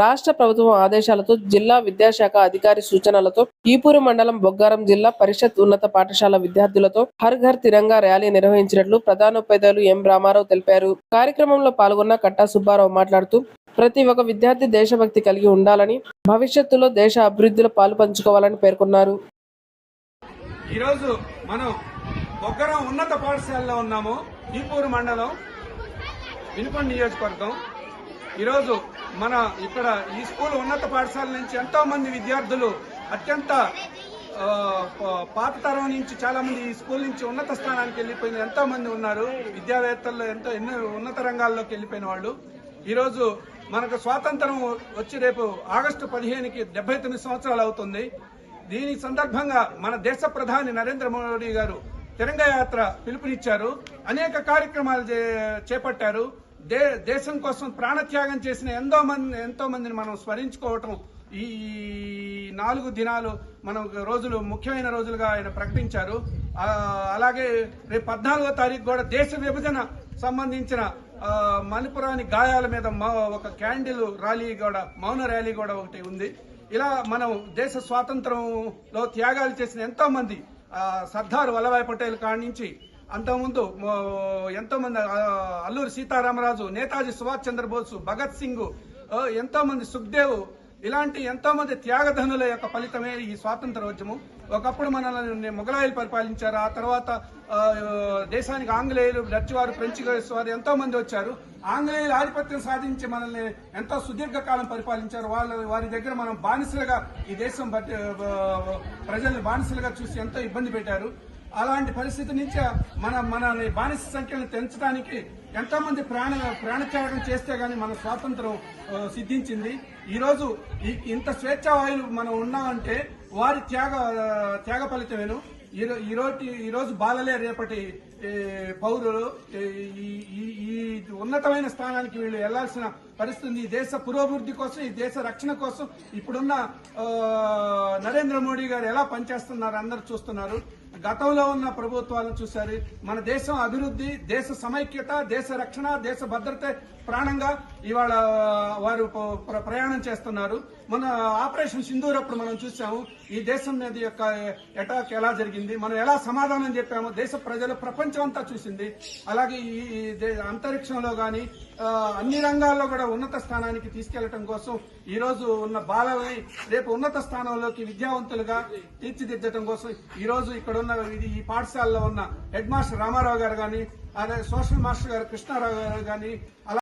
రాష్ట్ర ప్రభుత్వం ఆదేశాలతో జిల్లా విద్యాశాఖ అధికారి సూచనలతో ఈపూరు మండలం బొగ్గారం జిల్లా పరిషత్ ఉన్నత పాఠశాల విద్యార్థులతో హర్ ఘర్ తిరంగా ర్యాలీ నిర్వహించినట్లు ప్రధానోపాధ్యాయులు ఎం రామారావు తెలిపారు. కార్యక్రమంలో పాల్గొన్న కట్టా సుబ్బారావు మాట్లాడుతూ ప్రతి ఒక్క విద్యార్థి దేశభక్తి కలిగి ఉండాలని భవిష్యత్తులో దేశ అభివృద్ధిలో పాలు పంచుకోవాలని పేర్కొన్నారు. ఈరోజు మనం బొగ్గరం ఉన్నత పాఠశాలలో ఉన్నాము. ఈపూరు మండలం వినుకొండ నియోజకవర్గం. ఈరోజు మన ఇక్కడ ఈ స్కూల్ ఉన్నత పాఠశాల నుంచి ఎంతో మంది విద్యార్థులు అత్యంత పాత తరం నుంచి చాలా మంది ఈ స్కూల్ నుంచి ఉన్నత స్థానానికి వెళ్ళిపోయిన ఎంతో మంది ఉన్నారు. విద్యావేత్తల్లో ఎంతో ఎన్నో ఉన్నత రంగాల్లోకి వెళ్ళిపోయిన వాళ్ళు. ఈరోజు మనకు స్వాతంత్రం వచ్చి రేపు ఆగస్టు పదిహేనుకి డెబ్బై తొమ్మిది సంవత్సరాలు అవుతుంది. దీని సందర్భంగా మన దేశ ప్రధాని నరేంద్ర మోడీ గారు తిరంగ యాత్ర పిలుపునిచ్చారు. అనేక కార్యక్రమాలు చే- చేపట్టారు. దే దేశం కోసం ప్రాణత్యాగం చేసిన ఎంతో మంది ఎంతో మందిని మనం స్మరించుకోవటం ఈ నాలుగు దినాలు మనం రోజులు ముఖ్యమైన రోజులుగా ఆయన ప్రకటించారు. అలాగే రేపు పద్నాలుగో తారీఖు కూడా దేశ విభజన సంబంధించిన మణిపురాని గాయాల మీద ఒక క్యాండిల్ ర్యాలీ కూడా మౌన ర్యాలీ కూడా ఒకటి ఉంది. ఇలా మనం దేశ స్వాతంత్రంలో త్యాగాలు చేసిన ఎంతో మంది సర్దార్ వల్లభాయ్ పటేల్ కాడి నుంచి అంతకుముందు ఎంతోమంది అల్లూరి సీతారామరాజు నేతాజీ సుభాష్ చంద్రబోస్ భగత్ సింగ్ ఎంతోమంది సుఖ్దేవ్ ఇలాంటి ఎంతోమంది త్యాగధనుల యొక్క ఫలితమే ఈ స్వాతంత్రోద్యమం ఒకప్పుడు మనల్ని మొఘలాయిలు పరిపాలించారు ఆ తర్వాత దేశానికి ఆంగ్లేయులు డచ్ వారు ఫ్రెంచ్ వారు ఎంతో మంది వచ్చారు. ఆంగ్లేయులు ఆధిపత్యం సాధించి మనల్ని ఎంతో సుదీర్ఘకాలం పరిపాలించారు. వాళ్ళ వారి దగ్గర మనం బానిసలుగా ఈ దేశం బట్టి- ప్రజల్ని బానిసలుగా చూసి ఎంతో ఇబ్బంది పెట్టారు. అలాంటి పరిస్థితి నుంచి మన మన బానిస సంఖ్యను పెంచడానికి ఎంతో మంది ప్రాణ ప్రాణత్యాగం చేస్తే గానీ మన స్వాతంత్రం సిద్ధించింది. ఈరోజు ఇంత స్వేచ్ఛావాయులు మనం ఉన్నామంటే వారి త్యాగ త్యాగ ఫలితమేను. ఈరోజు ఈరోజు ఈ రోజు ఈ రోజు బాలలే రేపటి పౌరులు. ఈ ఈ- ఉన్నతమైన స్థానానికి వీళ్ళు వెళ్ళాల్సిన పరిస్థితి ఈ దేశ పురోభివృద్ధి కోసం ఈ దేశ రక్షణ కోసం ఇప్పుడున్న నరేంద్ర మోడీ గారు ఎలా పనిచేస్తున్నారు అందరూ చూస్తున్నారు. గతంలో ఉన్న ప్రభుత్వాలను చూశారు. మన దేశం అభివృద్ధి దేశ సమైక్యత దేశ రక్షణ దేశ భద్రత ప్రాణంగా ఇవాళ వారు ప్ర- ప్రయాణం చేస్తున్నారు. మన ఆపరేషన్ సింధూర్ అప్పుడు మనం చూసాము ఈ దేశం మీద యొక్క అటాక్ ఎలా జరిగింది మనం ఎలా సమాధానం చెప్పాము దేశ ప్రజలు ప్రపంచం అంతా చూసింది. అలాగే ఈ దే- అంతరిక్షంలో కానీ అన్ని రంగాల్లో కూడా ఉన్నత స్థానానికి తీసుకెళ్ళడం కోసం ఈ రోజు ఉన్న బాలల్ని రేపు ఉన్నత స్థానంలోకి విద్యావంతులుగా తీర్చిదిద్దడం కోసం ఈ రోజు ఇక్కడ ఉన్న ఇది ఈ పాఠశాలలో ఉన్న హెడ్ మాస్టర్ రామారావు గారు గాని అలాగే సోషల్ మాస్టర్ గారు కృష్ణారావు గారు కానీ అలా